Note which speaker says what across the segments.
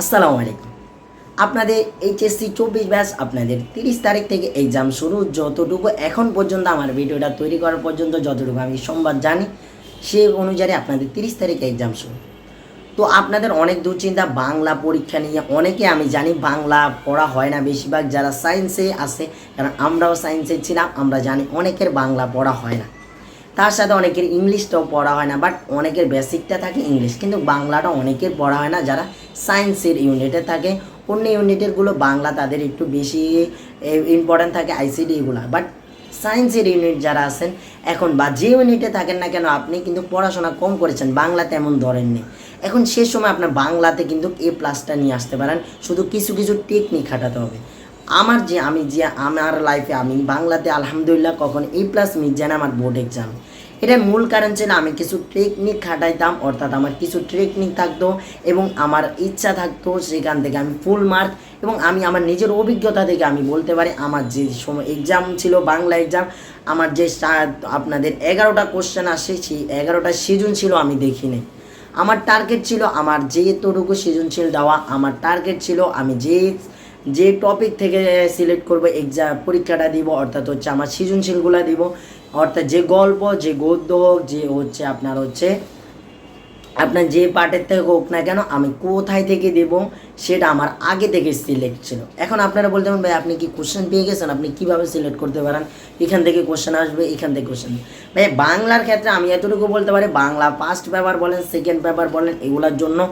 Speaker 1: আসসালামু আলাইকুম। আপনাদের এইচএসসি চব্বিশ ব্যাস আপনাদের তিরিশ তারিখ থেকে এক্সাম শুরু। যতটুকু এখন পর্যন্ত আমার ভিডিওটা তৈরি করার পর্যন্ত, যতটুকু আমি সোমবার জানি, সে অনুযায়ী আপনাদের তিরিশ তারিখে এক্সাম শুরু। তো আপনাদের অনেক দুশ্চিন্তা, বাংলা পরীক্ষা নিয়ে অনেকে আমি জানি বাংলা পড়া হয় না বেশিরভাগ, যারা সায়েন্সে আছে, কারণ আমরাও সায়েন্সে ছিলাম, আমরা জানি অনেকের বাংলা পড়া হয় না। তার সাথে অনেকের ইংলিশটাও পড়া হয় না বাট অনেকের বেসিকটা থাকে ইংলিশ কিন্তু বাংলাটা অনেকের পড়া হয় না, যারা সায়েন্সের ইউনিটে থাকে। অন্য ইউনিটেরগুলো বাংলা তাদের একটু বেশি ইম্পর্ট্যান্ট থাকে আইসিডি এগুলো বাট সায়েন্সের ইউনিট যারা আছেন, এখন বা যে ইউনিটে থাকেন না কেন, আপনি কিন্তু পড়াশোনা কম করেছেন, বাংলা তেমন ধরেননি। এখন সে সময় আপনার বাংলাতে কিন্তু এ প্লাসটা নিয়ে আসতে পারেন, শুধু কিছু কিছু টেকনিক খাটাতে হবে। আমার যে, আমি যে, আমার লাইফে আমি বাংলাতে আলহামদুলিল্লাহ কখন এ প্লাস মিট না আমার বোর্ড এক্সাম এটার মূল কারণ ছিল আমি কিছু টেকনিক খাটাইতাম, অর্থাৎ আমার কিছু টেকনিক থাকতো এবং আমার ইচ্ছা থাকতো সেখান থেকে আমি ফুল মার্ক এবং আমি আমার নিজের অভিজ্ঞতা থেকে আমি বলতে পারি, আমার যে সময় এক্সাম ছিল, বাংলা এক্সাম আমার যে আপনাদের এগারোটা কোশ্চেন আসে, সেই এগারোটা সিজন ছিল আমি দেখিনি। আমার টার্গেট ছিল, আমার যেতটুকু সৃজনশীল দেওয়া, আমার টার্গেট ছিল আমি যে যে টপিক থেকে সিলেক্ট করব এক্সাম পরীক্ষাটা দিব, অর্থাৎ হচ্ছে আমার সৃজনশীলগুলো দিব, অর্থাৎ যে গল্প, যে গদ্য হোক, যে হচ্ছে আপনার হচ্ছে, আপনার যে পার্টের থেকে হোক না কেন, আমি কোথায় থেকে দেব, সেটা আমার আগে থেকে সিলেক্ট ছিল। এখন আপনারা বলতে পারেন, ভাই, আপনি কি কোশ্চেন পেয়ে গেছেন? আপনি কীভাবে সিলেক্ট করতে পারেন? এখান থেকে কোশ্চেন আসবে, এখান থেকে কোশ্চেন ভাই, বাংলার ক্ষেত্রে আমি এতটুকু বলতে পারি, বাংলা ফার্স্ট পেপার বলেন সেকেন্ড পেপার বলেন, এগুলোর জন্য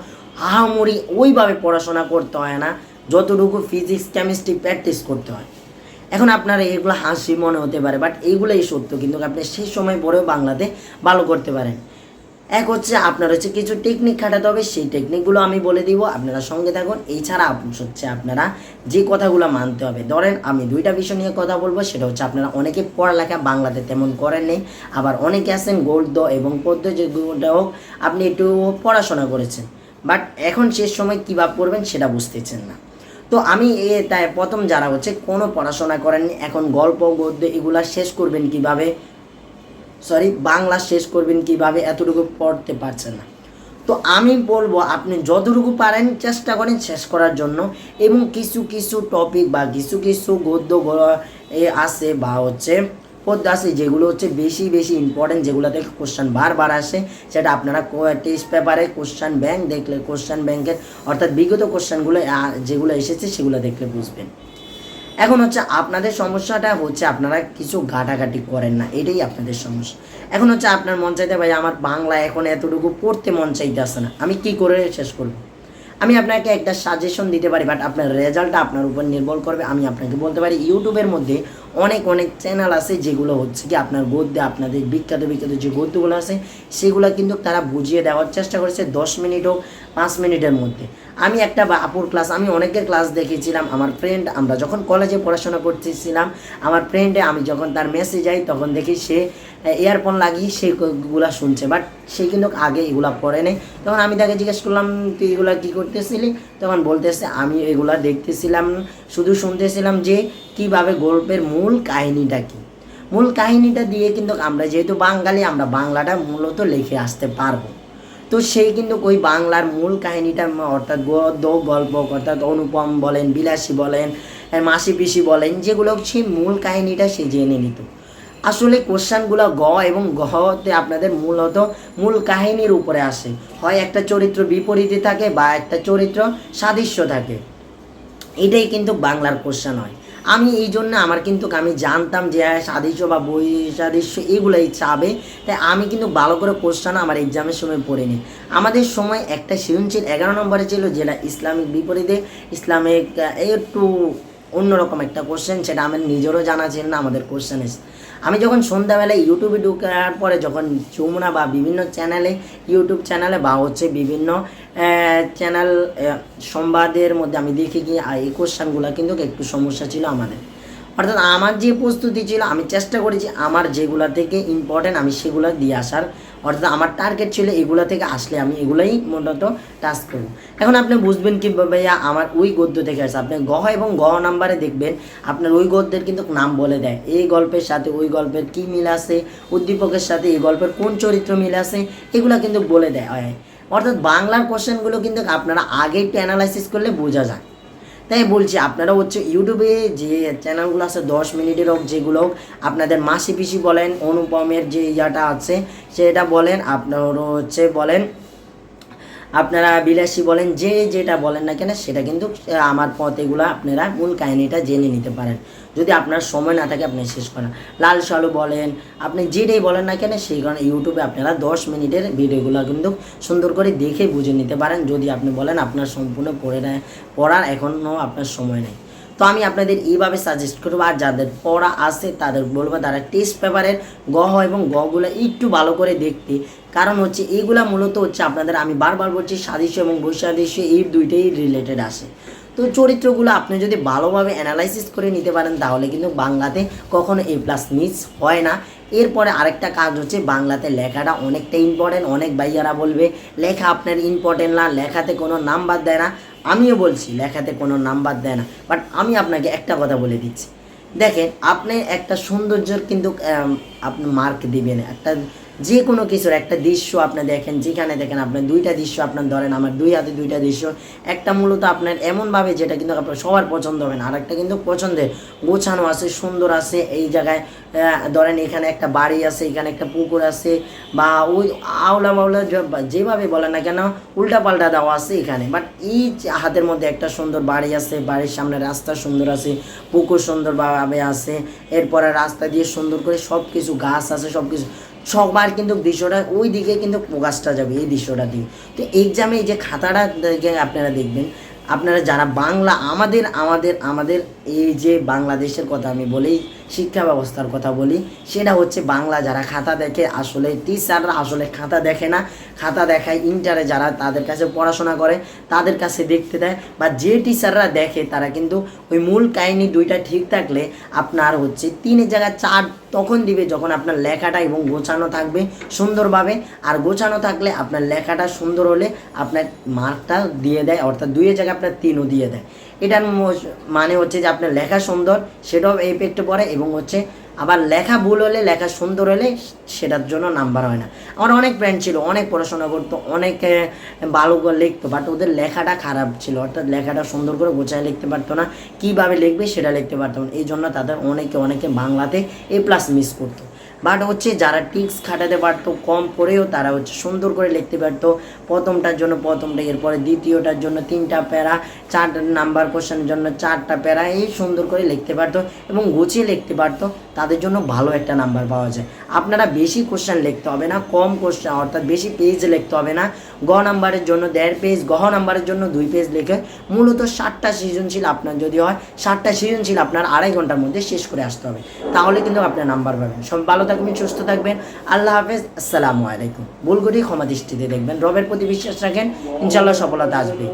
Speaker 1: আহামরি ওইভাবে পড়াশোনা করতে হয় না। যতটুকু ফিজিক্স কেমিস্ট্রি প্র্যাকটিস করতে হয়। এখন আপনার এগুলো হাসি মনে হতে পারে বাট এইগুলোই সত্য, কিন্তু আপনি সেই সময় পরেও বাংলাতে ভালো করতে পারেন। এক হচ্ছে আপনার হচ্ছে কিছু টেকনিক খাটাতে হবে, সেই টেকনিকগুলো আমি বলে দিব, আপনারা সঙ্গে থাকুন। এছাড়া হচ্ছে আপনারা যে কথাগুলো মানতে হবে, ধরেন আমি দুইটা বিষয় নিয়ে কথা বলব, সেটা হচ্ছে আপনারা অনেকে পড়ালেখা বাংলাতে তেমন করেন নেই, আবার অনেকে আছেন গদ্য এবং পদ্য যেগুলো হোক, আপনি একটু পড়াশোনা করেছেন। বাট এখন শেষ সময় কীভাবে পড়বেন সেটা বুঝতেছেন না। তো আমি এ তাই প্রথম যারা হচ্ছে কোনো পড়াশোনা করেননি, এখন গল্প, গদ্য এগুলা শেষ করবেন কীভাবে? সরি বাংলা শেষ করবেন কীভাবে? এতটুকু পড়তে পারছেন না। তো আমি বলব আপনি যতটুকু পারেন চেষ্টা করেন শেষ করার জন্য এবং কিছু কিছু টপিক বা কিছু কিছু গদ্য আছে বা হচ্ছে পদ্য আছে, যেগুলো হচ্ছে বেশি বেশি ইম্পর্টেন্ট যেগুলো থেকে কোশ্চেন বারবার আসে, সেটা আপনারা টেস্ট পেপারে কোশ্চেন ব্যাংক দেখলে কোশ্চেন ব্যাংকের অর্থাৎ বিগত কোশ্চেনগুলো যেগুলো এসেছে, সেগুলো দেখলে বুঝবেন। এখন হচ্ছে আপনাদের সমস্যাটা হচ্ছে, আপনারা কিছু ঘাটাঘাটি করেন না, এটাই আপনাদের সমস্যা। এখন হচ্ছে আপনার মন চাইতে, ভাই, আমার বাংলা এখন এতটুকু পড়তে মন চাইতে আসে না, আমি কি করে শেষ করব? আমি আপনাকে একটা সাজেশন দিতে পারি বাট আপনার রেজাল্টটা আপনার উপর নির্ভর করবে। আমি আপনাকে বলতে পারি ইউটিউবের মধ্যে অনেক অনেক চ্যানেল আছে যেগুলো হচ্ছে কি আপনার গদ্যে, আপনাদের বিখ্যাত বিখ্যাত যে গদ্যগুলো আছে, সেগুলো কিন্তু তারা বুঝিয়ে দেওয়ার চেষ্টা করেছে দশ মিনিট হোক, পাঁচ মিনিটের মধ্যে। আমি একটা আপুর ক্লাস আমি অনেকের ক্লাস দেখেছিলাম, আমার ফ্রেন্ড আমরা যখন কলেজে পড়াশোনা করতেছিলাম, আমার ফ্রেন্ডে আমি যখন তার মেসে যাই তখন দেখি সে ইয়ারফোন লাগিয়ে সেগুলা শুনছে। বাট সে কিন্তু আগে এগুলা পড়ে নেই। তখন আমি তাকে জিজ্ঞেস করলাম, তুই এগুলা কী করতেছিলি? তখন বলতেছে, আমি এগুলা দেখতেছিলাম, শুধু শুনতেছিলাম যে কীভাবে গল্পের মূল কাহিনীটা কী? মূল কাহিনীটা দিয়ে কিন্তু আমরা যেহেতু বাঙালি, আমরা বাংলাটা মূলত লিখে আসতে পারব। তো সেই কিন্তু ওই বাংলার মূল কাহিনীটা অর্থাৎ গদ্য, গল্প, অর্থাৎ অনুপম বলেন, বিলাসী বলেন মাসি পিসি বলেন, যেগুলো সেই মূল কাহিনীটা সে জেনে নিত। আসলে কোশ্চানগুলো গ এবং গতে আপনাদের মূলত মূল কাহিনীর উপরে আসে। হয় একটা চরিত্র বিপরীতে থাকে বা একটা চরিত্র সাদৃশ্য থাকে। এটাই কিন্তু বাংলার কোশ্চান হয়। আমি এই জন্য আমার কিন্তু আমি জানতাম যে হ্যাঁ, সাদৃশ্য বা বই সাদৃশ্য এগুলোই চাবে। তাই আমি কিন্তু ভালো করে কোশ্চেন আমার এক্সামের সময় পড়িনি। আমাদের সময় একটা সৃজনশীল এগারো নম্বরে ছিল যেটা ইসলামিক বিপরীতে। ইসলামিক একটু অন্যরকম একটা কোশ্চেন সেটা আমার নিজেরও জানা ছিল না আমাদের কোশ্চেন আমি যখন সন্ধ্যাবেলায় ইউটিউবে ঢুকার পরে যখন যমুনা বা বিভিন্ন চ্যানেলে ইউটিউব চ্যানেলে বা হচ্ছে বিভিন্ন চ্যানেল সংবাদের মধ্যে আমি দেখি কি এই কোশ্চানগুলো কিন্তু একটু সমস্যা ছিল আমাদের। অর্থাৎ আমার যে প্রস্তুতি ছিল, আমি চেষ্টা করেছি আমার যেগুলা থেকে ইম্পর্টেন্ট আমি সেগুলো দিয়ে আসার। অর্থাৎ আমার টার্গেট ছিল এগুলো থেকে আসলে আমি এগুলাই মূলত টাচ করব। এখন আপনি বুঝবেন কি ভাইয়া, আমার ওই গদ্য থেকে আসছে। আপনি গহ এবং গহ নাম্বারে দেখবেন, আপনার ওই গদ্যের কিন্তু নাম বলে দেয়। এই গল্পের সাথে ওই গল্পের কি মিল আছে? উদ্দীপকের সাথে এই গল্পের কোন চরিত্র মিল আছে? এগুলা কিন্তু বলে দেয়। অর্থাৎ বাংলার কোশ্চেনগুলো কিন্তু আপনারা আগে একটু অ্যানালাইসিস করলে বোঝা যায়। তাই বলছি, আপনারা হচ্ছে ইউটিউবে যে চ্যানেলগুলো আছে, দশ মিনিটের হোক, যেগুলো হোক, আপনাদের মাসি পিসি বলেন, অনুপমের যে ইয়াটা আছে, সেটা বলেন, আপনারও হচ্ছে বলেন আপনারা বিলাসী বলেন, যে যেটা বলেন না কেন, সেটা কিন্তু আমার পথ এগুলো আপনারা মূল কাহিনিটা জেনে নিতে পারেন। যদি আপনার সময় না থাকে, আপনি শেষ করেন। লাল সালু বলেন, আপনি যেটাই বলেন না কেন, সেই কারণে ইউটিউবে আপনারা দশ মিনিটের ভিডিওগুলো কিন্তু সুন্দর করে দেখে বুঝে নিতে পারেন। যদি আপনি বলেন, আপনার সম্পূর্ণ পড়ে নেয়, পড়ার এখনও আপনার সময় নেই। তো আমি আপনাদের এইভাবে সাজেস্ট করব। আর যাদের পড়া আছে, তাদের বলব তারা টেস্ট পেপারের গহ এবং গগুলো একটু ভালো করে দেখতে। কারণ হচ্ছে এইগুলা মূলত হচ্ছে আপনাদের আমি বারবার বলছি সাদৃশ্য এবং বৈসাদৃশ্য এই দুইটাই রিলেটেড আসে। তো চরিত্রগুলো আপনি যদি ভালোভাবে অ্যানালাইসিস করে নিতে পারেন, তাহলে কিন্তু বাংলাতে কখনো এ প্লাস মিস হয় না। এরপরে আরেকটা কাজ হচ্ছে বাংলাতে লেখাটা অনেকটা ইম্পর্টেন্ট অনেক ভাইয়ারা বলবে, লেখা আপনার ইম্পর্টেন্ট না। লেখাতে কোনো নাম্বার দেয় না। আমিও বলছি, লেখাতে কোনো নাম্বার দেয় না। বাট আমি আপনাকে একটা কথা বলে দিচ্ছি। দেখেন, আপনি একটা সৌন্দর্যর কিন্তু আপনি মার্ক দিবেন একটা যে কোনো কিছুর একটা দৃশ্য আপনি দেখেন, যেখানে দেখেন আপনি দুইটা দৃশ্য আপনার ধরেন, আমার দুই হাতে দুইটা দৃশ্য। একটা মূলত আপনার এমনভাবে যেটা কিন্তু আপনার সবার পছন্দ হবে না আর একটা কিন্তু পছন্দের। গোছানো আছে, সুন্দর আছে, এই জায়গায় ধরেন এখানে একটা বাড়ি আছে, এখানে একটা পুকুর আছে, বা ওই আওলা বাউলা যেভাবে বলেন না কেন উল্টা পাল্টা দেওয়া আছে এখানে। বাট এই হাতের মধ্যে একটা সুন্দর বাড়ি আছে, বাড়ির সামনে রাস্তা সুন্দর আছে, পুকুর সুন্দরভাবে আছে, এরপরে রাস্তা দিয়ে সুন্দর করে সব কিছু গাছ আছে সব কিছু সবার কিন্তু দৃশ্যটা, ওই দিকে কিন্তু প্রকাশটা যাবে, এই দৃশ্যটা দিয়ে। তো এক্সামে এই যে খাতাটা আপনারা দেখবেন, আপনারা যারা বাংলা, আমাদের আমাদের আমাদের এই যে বাংলাদেশের কথা আমি বলি শিক্ষা ব্যবস্থার কথা বলি, সেটা হচ্ছে বাংলা যারা খাতা দেখে, আসলে টিচাররা আসলে খাতা দেখে না। খাতা দেখায় ইন্টারে যারা তাদের কাছে পড়াশোনা করে, তাদের কাছে দেখতে দেয়। বা যে টিচাররা দেখে, তারা কিন্তু ওই মূল কাহিনী দুইটা ঠিক থাকলে আপনার হচ্ছে তিনের জায়গায় চার তখন দিবে যখন আপনার লেখাটা এবং গোছানো থাকবে সুন্দরভাবে। আর গোছানো থাকলে আপনার লেখাটা সুন্দর হলে আপনার মার্কটা দিয়ে দেয়, অর্থাৎ দুইয়ের জায়গায় আপনার তিনও দিয়ে দেয়। এটার মানে হচ্ছে যে আপনার লেখা সুন্দর, সেটাও এফেক্টে পড়ে এবং হচ্ছে আবার লেখা ভুল হলে, লেখা সুন্দর হলে সেটার জন্য নাম্বার হয় না। আমার অনেক ফ্রেন্ড ছিল, অনেক পড়াশোনা করতো, অনেক ভালো করে লিখতো বাট ওদের লেখাটা খারাপ ছিল। অর্থাৎ লেখাটা সুন্দর করে গোছায় লিখতে পারতো না। কীভাবে লিখবে সেটা লিখতে পারতো না। এই জন্য তাদের অনেকে অনেকে বাংলাতে এ প্লাস মিস করতো। বাট হচ্ছে যারা টিক্স খাটাতে পারতো, কম পড়েও তারা হচ্ছে সুন্দর করে লিখতে পারতো। প্রথমটার জন্য প্রথমটা, এরপরে দ্বিতীয়টার জন্য তিনটা প্যারা, চার নাম্বার কোশ্চেনের জন্য চারটা প্যারা, এই সুন্দর করে লিখতে পারতো এবং গুছিয়ে লিখতে পারতো। তাদের জন্য ভালো একটা নাম্বার পাওয়া যায়। আপনারা বেশি কোশ্চেন লিখতে হবে না, কম কোশ্চেন অর্থাৎ বেশি পেজ লিখতে হবে না। গ নাম্বারের জন্য দেড় পেজ গহ নাম্বারের জন্য দুই পেজ লিখে মূলত ষাটটা সৃজনশীল আপনার যদি হয় ষাটটা সৃজনশীল আপনার আড়াই ঘণ্টার মধ্যে শেষ করে আসতে হবে। তাহলে কিন্তু আপনার নাম্বার পাবেন। সব ভালো থাকবেন, সুস্থ থাকবেন। আল্লাহ হাফেজ। আসসালামু আলাইকুম। ভুল করে ক্ষমা দৃষ্টিতে দেখবেন। রবের প্রতি বিশ্বাস রাখেন। ইনশাল্লাহ সফলতা আসবে।